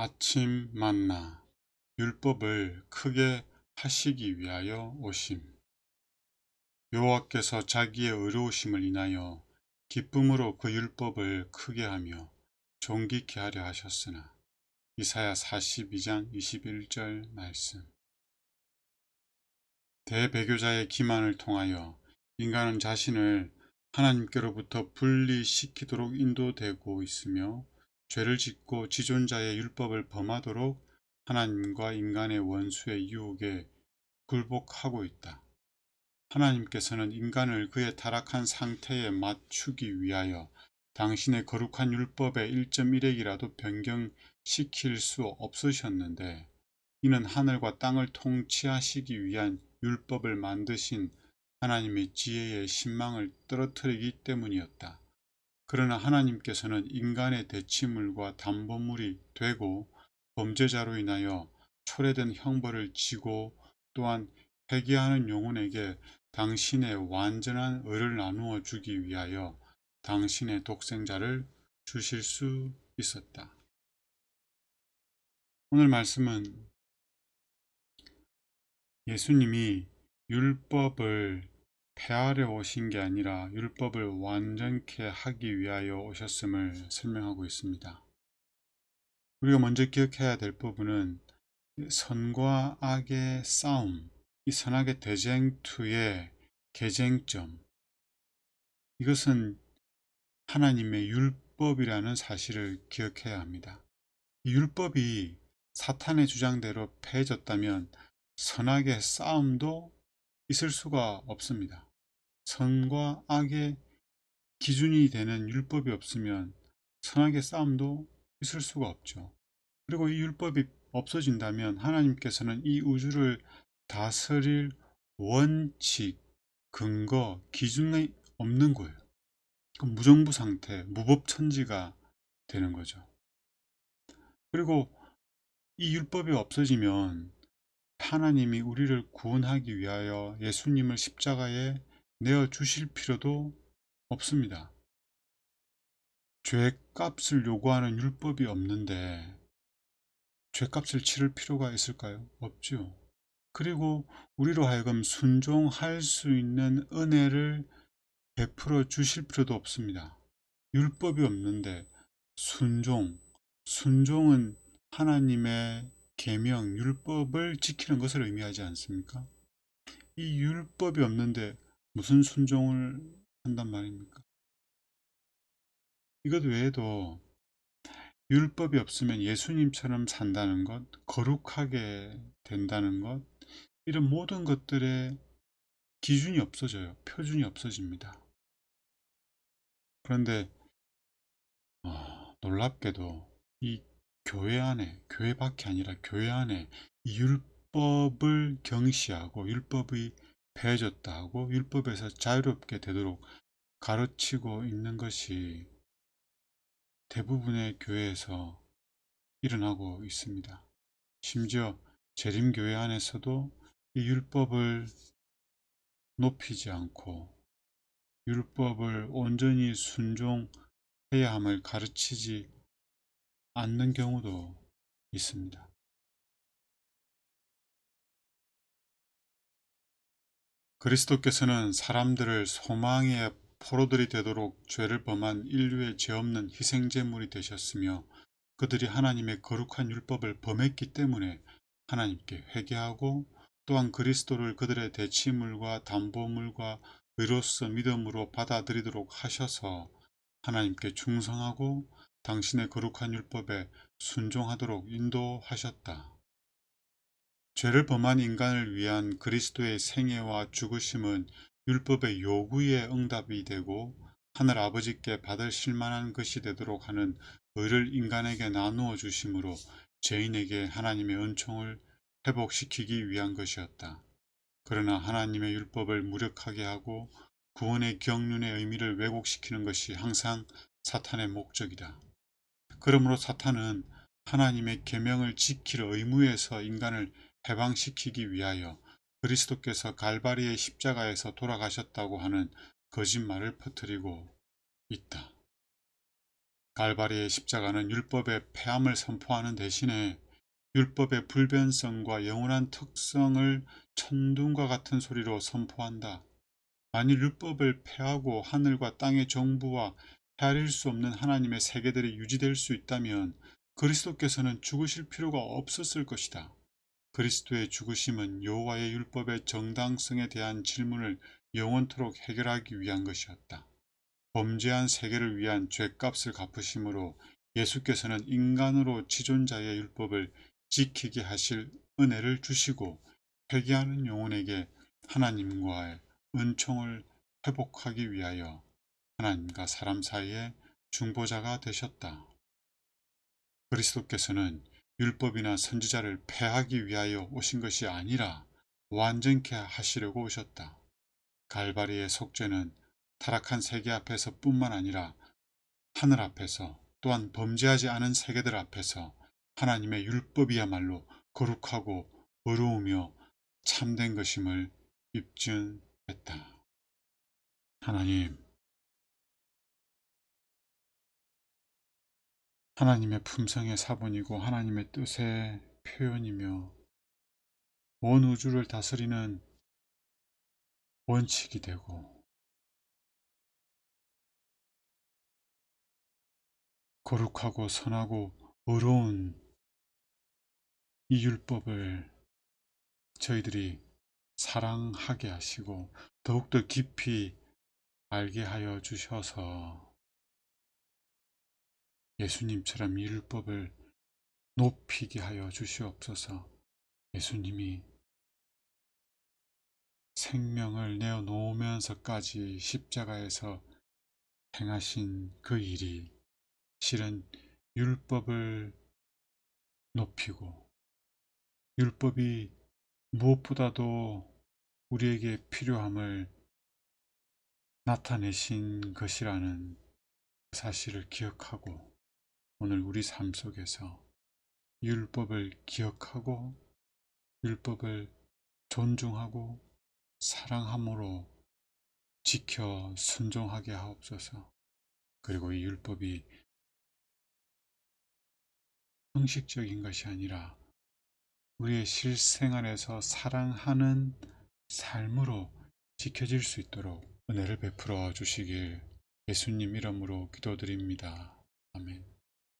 아침 만나 율법을 크게 하시기 위하여 오심. 여호와께서 자기의 의로우심을 인하여 기쁨으로 그 율법을 크게 하며 존귀케 하려 하셨으나 이사야 42장 21절 말씀 대배교자의 기만을 통하여 인간은 자신을 하나님께로부터 분리시키도록 인도되고 있으며 죄를 짓고 지존자의 율법을 범하도록 하나님과 인간의 원수의 유혹에 굴복하고 있다. 하나님께서는 인간을 그의 타락한 상태에 맞추기 위하여 당신의 거룩한 율법의 1.1핵이라도 변경시킬 수 없으셨는데 이는 하늘과 땅을 통치하시기 위한 율법을 만드신 하나님의 지혜의 신망을 떨어뜨리기 때문이었다. 그러나 하나님께서는 인간의 대치물과 담보물이 되고 범죄자로 인하여 초래된 형벌을 지고 또한 회개하는 영혼에게 당신의 완전한 의를 나누어 주기 위하여 당신의 독생자를 주실 수 있었다. 오늘 말씀은 예수님이 율법을 폐하려 오신 게 아니라 율법을 완전케 하기 위하여 오셨음을 설명하고 있습니다. 우리가 먼저 기억해야 될 부분은 선과 악의 싸움, 이 선악의 대쟁투의 개쟁점, 이것은 하나님의 율법이라는 사실을 기억해야 합니다. 이 율법이 사탄의 주장대로 폐해졌다면 선악의 싸움도 있을 수가 없습니다. 선과 악의 기준이 되는 율법이 없으면 선악의 싸움도 있을 수가 없죠. 그리고 이 율법이 없어진다면 하나님께서는 이 우주를 다스릴 원칙, 근거, 기준이 없는 거예요. 무정부 상태, 무법천지가 되는 거죠. 그리고 이 율법이 없어지면 하나님이 우리를 구원하기 위하여 예수님을 십자가에 내어 주실 필요도 없습니다. 죄값을 요구하는 율법이 없는데 죄값을 치를 필요가 있을까요? 없죠. 그리고 우리로 하여금 순종할 수 있는 은혜를 베풀어 주실 필요도 없습니다. 율법이 없는데 순종, 순종은 하나님의 계명, 율법을 지키는 것을 의미하지 않습니까? 이 율법이 없는데 무슨 순종을 한단 말입니까? 이것 외에도 율법이 없으면 예수님처럼 산다는 것, 거룩하게 된다는 것, 이런 모든 것들의 기준이 없어져요. 표준이 없어집니다. 그런데 어, 놀랍게도 이 교회 안에, 교회 밖이 아니라 교회 안에 율법을 경시하고 율법이 배해졌다 하고 율법에서 자유롭게 되도록 가르치고 있는 것이 대부분의 교회에서 일어나고 있습니다. 심지어 재림교회 안에서도 이 율법을 높이지 않고 율법을 온전히 순종해야 함을 가르치지 않는 경우도 있습니다. 그리스도께서는 사람들을 소망의 포로들이 되도록 죄를 범한 인류의 죄 없는 희생제물이 되셨으며 그들이 하나님의 거룩한 율법을 범했기 때문에 하나님께 회개하고 또한 그리스도를 그들의 대치물과 담보물과 의로서 믿음으로 받아들이도록 하셔서 하나님께 충성하고 당신의 거룩한 율법에 순종하도록 인도하셨다. 죄를 범한 인간을 위한 그리스도의 생애와 죽으심은 율법의 요구에 응답이 되고 하늘 아버지께 받으실 만한 것이 되도록 하는 의를 인간에게 나누어 주심으로 죄인에게 하나님의 은총을 회복시키기 위한 것이었다. 그러나 하나님의 율법을 무력하게 하고 구원의 경륜의 의미를 왜곡시키는 것이 항상 사탄의 목적이다. 그러므로 사탄은 하나님의 계명을 지킬 의무에서 인간을 해방시키기 위하여 그리스도께서 갈바리의 십자가에서 돌아가셨다고 하는 거짓말을 퍼뜨리고 있다. 갈바리의 십자가는 율법의 폐함을 선포하는 대신에 율법의 불변성과 영원한 특성을 천둥과 같은 소리로 선포한다. 만일 율법을 폐하고 하늘과 땅의 정부와 헤아릴 수 없는 하나님의 세계들이 유지될 수 있다면 그리스도께서는 죽으실 필요가 없었을 것이다. 그리스도의 죽으심은 여호와의 율법의 정당성에 대한 질문을 영원토록 해결하기 위한 것이었다. 범죄한 세계를 위한 죄값을 갚으심으로 예수께서는 인간으로 지존자의 율법을 지키게 하실 은혜를 주시고 회개하는 영혼에게 하나님과의 은총을 회복하기 위하여 하나님과 사람 사이의 중보자가 되셨다. 그리스도께서는 율법이나 선지자를 폐하기 위하여 오신 것이 아니라 완전케 하시려고 오셨다. 갈바리의 속죄는 타락한 세계 앞에서 뿐만 아니라 하늘 앞에서 또한 범죄하지 않은 세계들 앞에서 하나님의 율법이야말로 거룩하고 어려우며 참된 것임을 입증했다. 하나님, 하나님의 품성의 사본이고 하나님의 뜻의 표현이며 온 우주를 다스리는 원칙이 되고 거룩하고 선하고 의로운 이 율법을 저희들이 사랑하게 하시고 더욱더 깊이 알게 하여 주셔서 예수님처럼 이 율법을 높이게 하여 주시옵소서. 예수님이 생명을 내어놓으면서까지 십자가에서 행하신 그 일이 실은 율법을 높이고 율법이 무엇보다도 우리에게 필요함을 나타내신 것이라는 사실을 기억하고 오늘 우리 삶 속에서 율법을 기억하고 율법을 존중하고 사랑함으로 지켜 순종하게 하옵소서. 그리고 이 율법이 형식적인 것이 아니라 우리의 실생 활에서 사랑하는 삶으로 지켜질 수 있도록 은혜를 베풀어 주시길 예수님 이름으로 기도드립니다. 아멘.